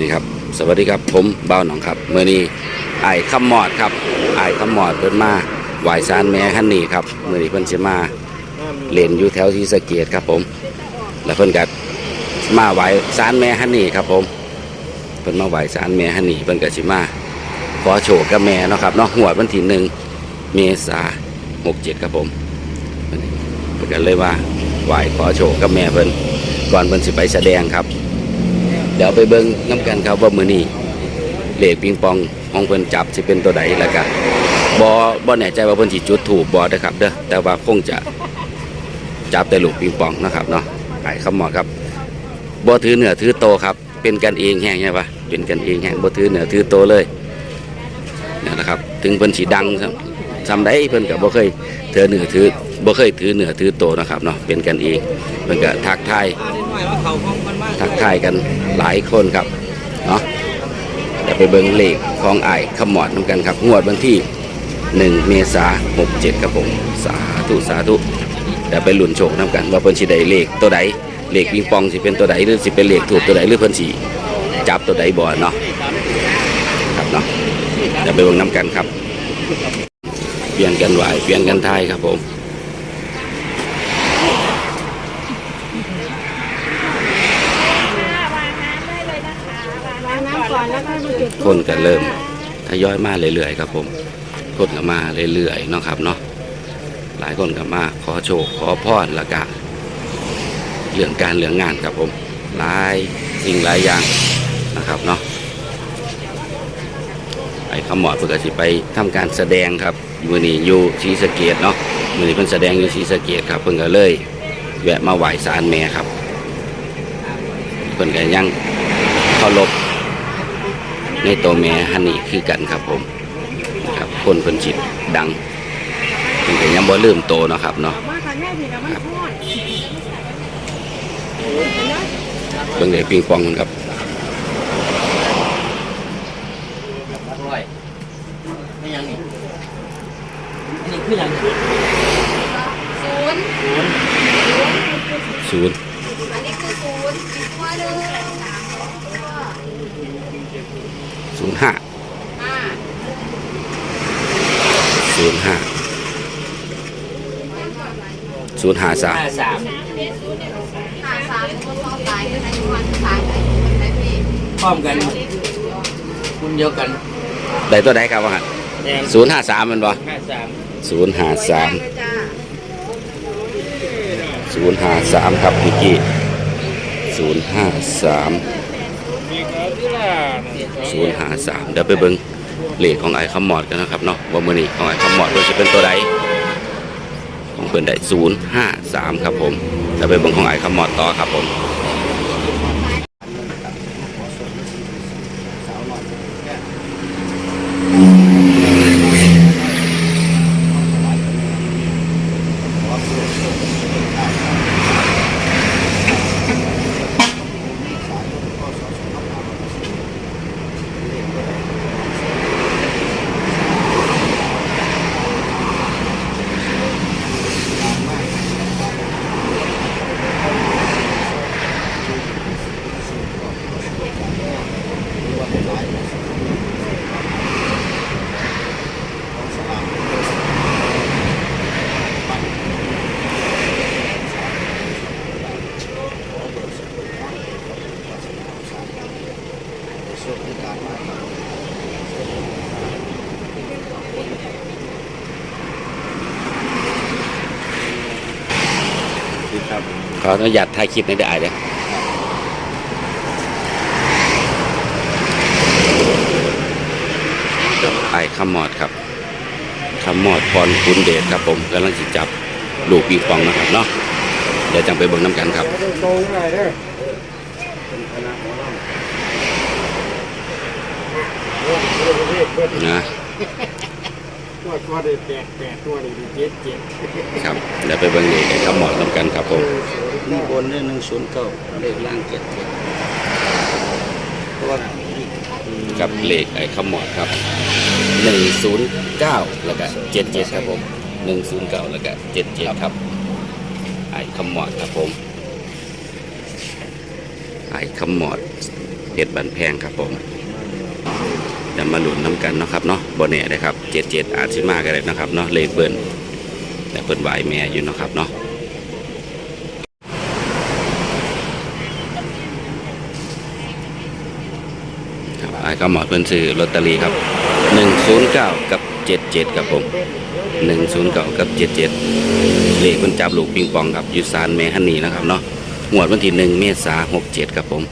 นี่ครับ สวัสดีครับผมเบ้าหนองครับเมื่อนี้ไอ้คำมอดครับไอ้คำมอดเพิ่นมาไหวซานแม่ฮันนี่ครับเมื่อนี้เพิ่นสิมาเล่นอยู่แถวที่สะเกียดครับผม แล้วเพิ่นก็มาไหวซานแม่ฮันนี่ครับผมเพิ่นมาไหวซานแม่ฮันนี่เพิ่นก็สิมาขอโชคกับแม่เนาะครับเนาะหัววันที่หนึ่งเมษาหกเจ็ดครับผมเพิ่นก็เลยว่าไหวขอโชคกับแม่เพิ่นก่อนเพิ่นสิไปแสดงครับ เดี๋ยวไปเบิ่งน้ำกันครับว่ามือนี้เลขปิงปองของเพิ่นจับสิเป็นตัวใดแล้วก็บ่บ่แน่ใจว่าเพิ่นสิจุดถูกบ่นะครับเด้อแต่ว่าคงจะจับแต่ลูกปิงปองนะครับเนาะไก่คำหมอครับบ่ถือเหนือถือโตครับ เป็นกันเองแห้งใช่ปะเป็นกันเองแห้งบ่ถือเหนือถือโตเลยนี่นะครับ ถึงเพิ่นสิดังซ้ำซ้ำได้เพิ่นก็บ่เคยถือเหนือถือบ่เคยถือเหนือถือโตนะครับเนาะเป็นกันเองเพิ่นก็ทักทาย ทักทายกันหลายคนครับเนาะเดี๋ยวไปเบิ่งเลขของไอ้ายขมอดน้ำกันครับ งวดวันที่ 1 เมษาหกเจ็ดครับผมสาธุสาธุเดี๋ยวไปลุ้นโชคน้ำกัน ว่าเพิ่นสิได้เลขตัวใดเลขปิงปองสิเป็นตัวใดหรือสิเป็นเลขถูกตัวใดหรือเพิ่นสิจับตัวใดบ่เนาะครับเนาะเดี๋ยวไปเบิ่งน้ำกันครับ เปลี่ยนกันไหวเปลี่ยนกันทายครับผม วางน้ำก่อนแล้วก็มาจุด คนก็เริ่มทยอยมาเรื่อยๆครับผมคนก็มาเรื่อยๆเนาะครับเนาะหลายคนก็มาขอโชคขอพรละกะเรื่องการเรื่องงานครับผมหลายสิ่งหลายอย่างนะครับเนาะไอ้ขมอดเพื่อสิไปทำการแสดงครับมือนี้อยู่ศรีสเกดเนาะมือนี้เพิ่นแสดงอยู่ศรีสเกดครับเพิ่นก็เลยแวะมาไหว้ศาลแม่ครับเพิ่นก็ยังเคารพ ในตัวแม่ฮันนี่คือกันครับผมครับคนเพิ่นจิตดังเพิ่นยังบ่ลืมโตเนาะครับเนาะมาค่ะแม่ผิดแล้อดเบิ่งได้ปิงปองครับร้อยไม่ยังนี่อันนี้คือยังศูนย์อันนี้คือศูนย์อีกตัวหนึ่ง ศู นย์ห้าอ่าศูนย์ห้าศูนย์ห้าสามห้าสามหาสามคนชอบตายกันในวันสายไหนไหนพี่พร้อมกันคุณเดียวกันได้ตัวใดครับว่าแดงศูนย์ห้าสามมันบ่ห้าสามศูนย์ห้าสามจ้าศูนย์ห้าสามครับพี่กี้ศูนย์ห้าสาม ศูนย์หาสามเดี๋ยวไปเบิงเลขของไอ้คำมอดกันนะครับเนาะว่ามื้อนี้ของไอ้คำมอดว่าจะเป็นตัวใดของเพื่อนได้ศูนย์ห้าสามครับผมจะไปเบิงของไอ้คำมอดต่อครับผม ข ออนุญาตถ่ายคลิปในอยได้เลยไอ้คำมอดครับคำมอดพรคุณเดชครับผมกำลังจิจับลูกปีปองนะครับเนาะเดี๋ยวจังไปเบิ่งน้ำกันครับตรงไหนเด้อนะ ตัวตัวได้แปดแปดตัวได้เจ็ดเจ็ดครับเดี๋ยวไปเบิ่งเลขไอ้คำมอดน้ำกันครับผมนี่บนเนี่ยหนึ่งศูนย์เก้าเลขล่างเจ็ดเจ็ดเพราะว่ากับเลขไอ้คำมอดครับหนึ่งศูนย์เก้าแล้วก็เจ็ดเจ็ดครับผมหนึ่งศูนย์เก้าแล้วก็เจ็ดเจ็ดครับ ไอ้คำมอดครับผม ไอ้คำมอดเพชรบันแพงครับผมจะ มาหลุนน้ำกันเนาะครับเนาะบนเน่เลยครับเจ็ดเจ็ดอาจสิมากันเลยนะครับเนาะเลขเบิ้ลแต่เพิ่นไหวแม่อยู่นะครับเนาะครับไอ้ก็หมอดเพิ่นซื้อลอตเตอรี่ครับหนึ่งศูนย์เก้ากับเจ็ดเจ็ดครับผมหนึ่งศูนย์เก้ากับเจ็ดเจ็ดเลขเพิ่นจับลูกปิงปองครับอยุสานแม่ฮันนี่นะครับเนาะงวดวันที่หนึ่งเมษาหกเจ็ดครับผม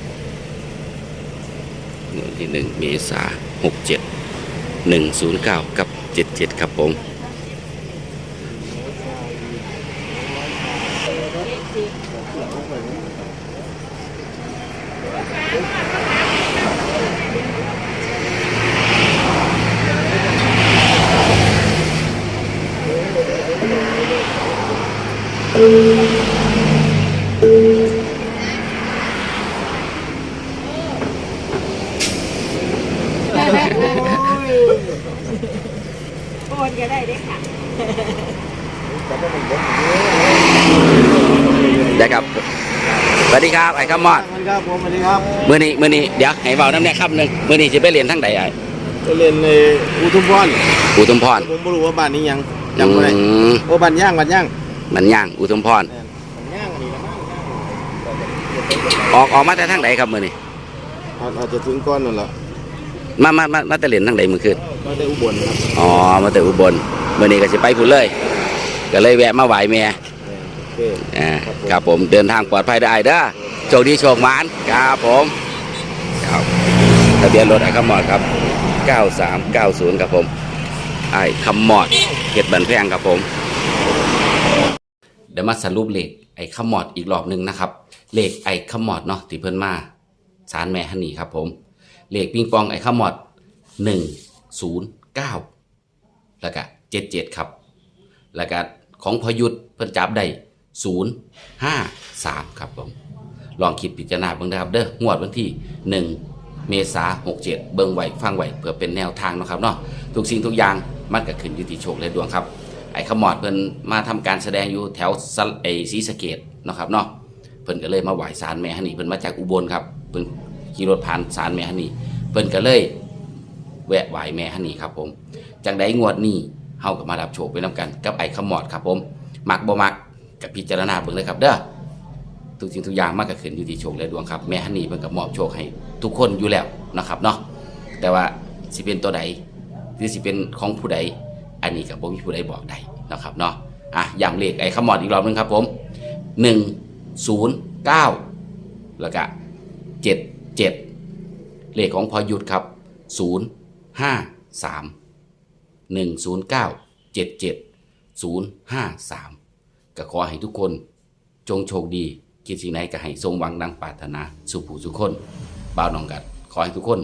ที่หนึ่งเมษาหกเจ็ดหนึ่งศูนย์เก้ากับเจ็ดเจ็ดครับผม โอนก็ได้เด้อค่ะได้ครับ สวัสดีครับไอ้ข้ามอดมันครับผมสวัสดีครับมือนี้มือนี้เดี๋ยวให้เบาน้ำแน่คำหนึ่งมือนี้จะไปเรียนทั้งใดไอ้ไปเรียนในอุทุมพรอุทุมพรผมไม่รู้ว่าบ้านนี้ยังจำไม่ได้อืมโอ้บ้านย่างบ้านย่างมันย่างอุทุมพรบ้านย่างอันนี้ละมั้งออกออกมาแต่ทั้งใดครับมือนี้อาจอาจจะถึงก้อนนั่นแหละ มามามามาแต่เรียนทั้งใดมือคืนก็ได้อุบลครับอ๋อมาแต่อุบลมือนี้ก็จะไปพุ่นเลย ก็เลยแวะมาไหวแม่โอเคอ่าครับผมเดินทางปลอดภัยได้เด้อโชคดีโชคหมานครับผมครับทะเบียนรถไอ้ขมอดครับ 9390 ครับผมไอ้ขมอดเขตบันแพงครับผม เดี๋ยวมาสรุปเลขไอ้ขมอดอีกรอบหนึ่งนะครับ เลขไอ้ขมอดเนาะที่เพิ่นมาสารแม่ฮันนี่ครับผม เลขปิงปองไอ้ข้ามอด109แล้วก็77ครับ แล้วก็ของพยุทธเพิ่นจับได้053ครับผม ลองคิดพิจารณาเบิ่งนะครับ เด้องวดวันที่1เมษายน67เบิ่งไหวฟังไหวเพื่อเป็นแนวทางนะครับเนาะทุกสิ่งทุกอย่างมันก็ขึ้นอยู่ที่โชคและดวงครับ ไอ้ขมอดเพิ่นมาทำการแสดงอยู่แถวไอ้ศรีสะเกดนะครับเนาะเพิ่นก็เลยมาไหว้ศาลแม่ฮันนี่เพิ่นมาจากอุบลครับเพิ่น ขี่รถผ่านศาลแม่ฮันนี่เพิ่นก็เลยแวะไหวแม่ฮันนี่ครับผมจังไดงวดนี้เฮาก็มารับโชคไปนํกันกับไอ้ขมอดครับผมมักบ่มักกับพิจารณาเบิ่งเลยครับเด้อทุกสิ่งทุกอย่างมันก็ขึ้นอยู่ที่โชคและดวงครับแม่ฮันนี่เพิ่นก็มอบโชคให้ทุกคนอยู่แล้วนะครับเนาะแต่ว่าสิเป็นตัวใดหรือสิเป็นของผู้ใดอันนี้ก็บ่มีผู้ใดบอกได้นะครับเนาะอะย้ำเลขไอ้ขมอดอีกรอบนึงครับผม 109 แล้วก็ 7 เลขของพอหยุดครับ 053หนึ่งศูนย์เก้าเจ็ดเจ็ดศูนย์ห้าสามก็ขอให้ทุกคนจงโชคดี คิดสิ่งไหนก็ให้สมหวังดังปรารถนาสุผูสุขคนบ่าวน้องกันขอให้ทุกคน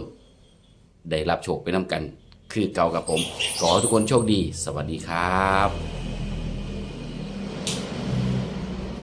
ได้รับโชคไปน้ำกัน คือเก่ากับผม ขอทุกคนโชคดี สวัสดีครับ